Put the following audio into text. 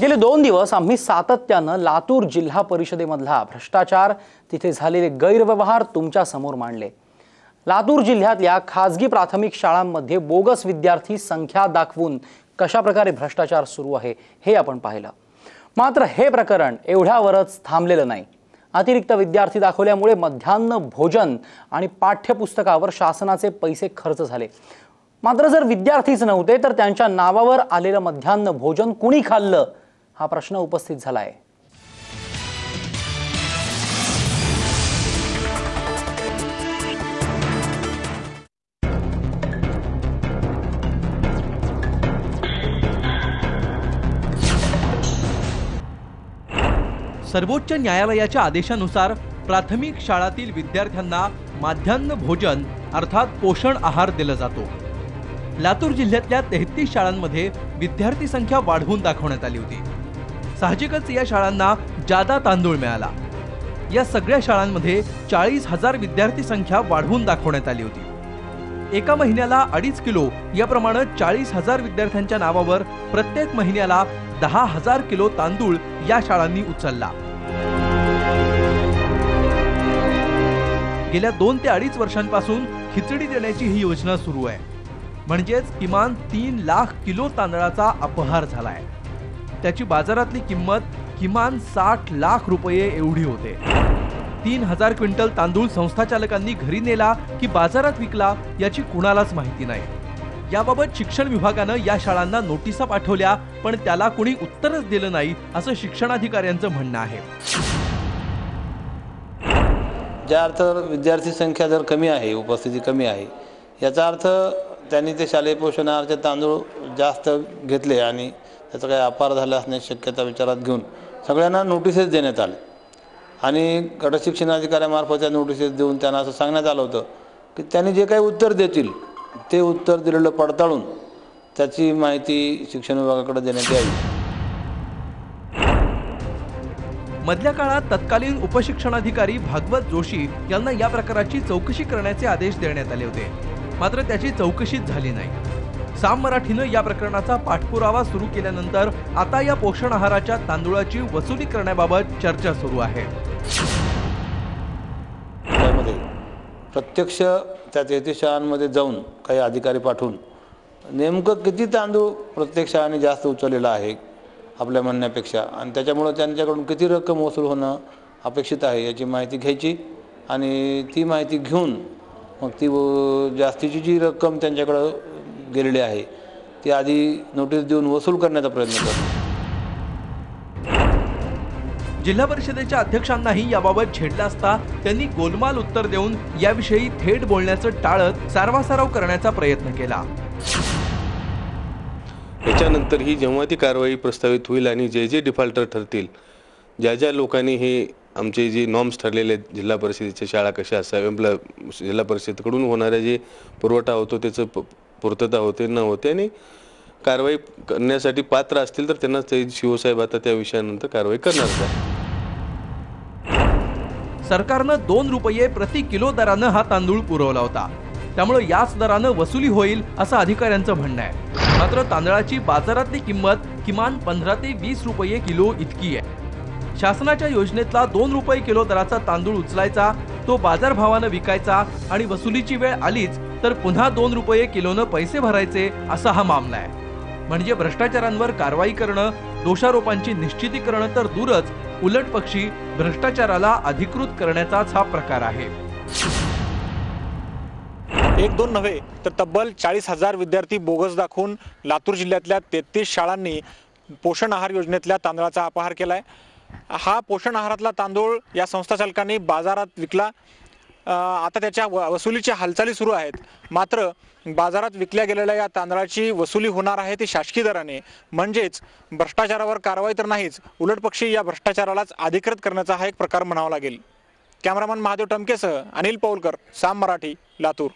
गेले दोन दिवस आम्ही सातत्यानं लातूर जिल्हा परिषदेमधला भ्रष्टाचार तिथे झालेले गैरव्यवहार तुमच्यासमोर मांडले. लातूर जिल्ह्यातल्या खाजगी प्राथमिक शाळांमध्ये बोगस विद्यार्थी संख्या दाखवून कशा प्रकारे भ्रष्टाचार सुरू आहे हे आपण पाहिलं. मात्र हे प्रकरण एवढ्यावरच थांबलेलं नाही. अतिरिक्त विद्यार्थी दाखवल्यामुळे मध्यान्ह भोजन आणि पाठ्यपुस्तकावर शासनाचे पैसे खर्च झाले. मात्र जर विद्यार्थीच नव्हते तर त्यांच्या नावावर आलेलं मध्यान्ह भोजन कुणी खाल्लं? हा प्रश्न उपस्थित झाला आहे सर्वोच्च न्यायालयाच्या आदेशानुसार प्राथमिक शाळातील विद्यार्थ्यांना माध्यान्ह भोजन अर्थात पोषण आहार दिला जातो. लातूर जिल्ह्यातल्या तेहतीस शाळांमध्ये विद्यार्थी संख्या वाढवून दाखवण्यात आली होती. साहजिकच या शाळांना जादा तांदूळ मिळाला. या सगळ्या शाळांमध्ये चाळीस हजार विद्यार्थी संख्या वाढवून दाखवण्यात आली होती. एका महिन्याला अडीच किलो याप्रमाणे चाळीस हजार विद्यार्थ्यांच्या नावावर प्रत्येक महिन्याला दहा हजार किलो तांदूळ या शाळांनी उचलला. गेल्या दोन ते अडीच वर्षांपासून खिचडी देण्याची ही योजना सुरू आहे. म्हणजेच किमान तीन लाख किलो तांदळाचा अपहार झालाय. त्याची बाजारातली किंमत किमान साठ लाख रुपये एवढी होते. तीन हजार क्विंटल तांदूळ संस्थाचालकांनी घरी नेला की बाजारात विकला याची कुणालाच माहिती नाही. याबाबत शिक्षण विभागानं या शाळांना नोटिसा पाठवल्या पण त्याला कुणी उत्तरच दिलं नाही असं शिक्षणाधिकाऱ्यांचं म्हणणं आहे. ज्या अर्थ विद्यार्थी संख्या जर कमी आहे उपस्थिती कमी आहे याचा अर्थ त्यांनी ते शालेय पोषणार्थ तांदूळ जास्त घेतले आणि त्याचा काही अपार झाला असण्याची शक्यता विचारात घेऊन सगळ्यांना नोटिसेस देण्यात आले. आणि गटशिक्षणाधिकाऱ्यामार्फत त्या नोटिसेस देऊन त्यांना असं सांगण्यात आलं होतं की त्यांनी जे काही उत्तर देतील ते उत्तर दिलेलं पडताळून त्याची माहिती शिक्षण विभागाकडे देण्यात यावी. मधल्या काळात तत्कालीन उपशिक्षणाधिकारी भागवत जोशी यांना या प्रकाराची चौकशी करण्याचे आदेश देण्यात आले होते. मात्र त्याची चौकशीच झाली नाही. साम मराठीनं या प्रकरणाचा पाठपुरावा सुरू केल्यानंतर आता या पोषण आहाराच्या तांदूळाची वसुली करण्याबाबत चर्चा सुरू आहे. त्यामध्ये प्रत्यक्ष त्या तेहतीस शाळांमध्ये जाऊन काही अधिकारी पाठवून नेमकं किती तांदूळ प्रत्येक शाळांनी जास्त उचललेला आहे आपल्या म्हणण्यापेक्षा आणि त्याच्यामुळं त्यांच्याकडून किती रक्कम वसूल होणं अपेक्षित आहे याची माहिती घ्यायची आणि ती माहिती घेऊन मग ती व- जास्तीची जी रक्कम त्यांच्याकडं गेलेली आहे. ती आधी नोटीस देऊन वसूल करण्याचा प्रयत्न करतो. जिल्हा परिषदेच्या अध्यक्षांनाही याबाबत छेडलं असता त्यांनी गोलमाल उत्तर देऊन याविषयी थेट बोलण्याचं टाळत सारवासारव करण्याचा प्रयत्न केला. याच्यानंतर ही जेव्हा ती कारवाई प्रस्तावित होईल आणि जे जे डिफॉल्टर ठरतील ज्या ज्या लोकांनी हे आमचे जे नॉर्म्स ठरलेले आहेत जिल्हा परिषदेच्या शाळा कशा असाव्या जिल्हा परिषदेकडून होणाऱ्या जे पुरवठा होतो त्याचं पूर्तता होते न होते आणि कारवाई करण्यासाठी पात्र असतील तर त्यांना ते शिवसाहेब आता त्या विषयानंतर कारवाई करणार आहे सरकारनं दोन रुपये प्रति किलो दरानं हा तांदूळ पुरवला होता. त्यामुळे याच दरानं वसुली होईल असं अधिकाऱ्यांचं म्हणणं आहे. मात्र तांदळाची बाजारातली किंमत किमान पंधरा ते वीस रुपये किलो इतकी आहे. शासनाच्या योजनेतला दोन रुपये किलो दराचा तांदूळ उचलायचा तो बाजारभावानं विकायचा आणि वसुलीची वेळ आलीच तर पुन्हा दोन रुपये किलोनं पैसे भरायचे असा हा मामला आहे. म्हणजे भ्रष्टाचारांवर कारवाई करणं दोषारोपांची निश्चिती करणं तर दूरच उलट पक्षी भ्रष्टाचाराला अधिकृत करण्याचाच हा प्रकार आहे. एक दोन नव्हे तर तब्बल चाळीस हजार विद्यार्थी बोगस दाखवून लातूर जिल्ह्यातल्या तेहतीस शाळांनी पोषण आहार योजनेतल्या तांदळाचा अपहार केलाय. हा पोषण आहारातला तांदूळ या संस्था चालकांनी बाजारात विकला. आता त्याच्या व- वसुलीच्या हालचाली सुरू आहेत. मात्र बाजारात विकल्या गेलेल्या या तांदळाची वसुली होणार आहे ती शासकीय दराने. म्हणजेच भ्रष्टाचारावर कारवाई तर नाहीच उलटपक्षी या भ्रष्टाचारालाच अधिकृत करण्याचा हा एक प्रकार म्हणावा लागेल. कॅमेरामन महादेव टमकेसह अनिल पौलकर साम मराठी लातूर.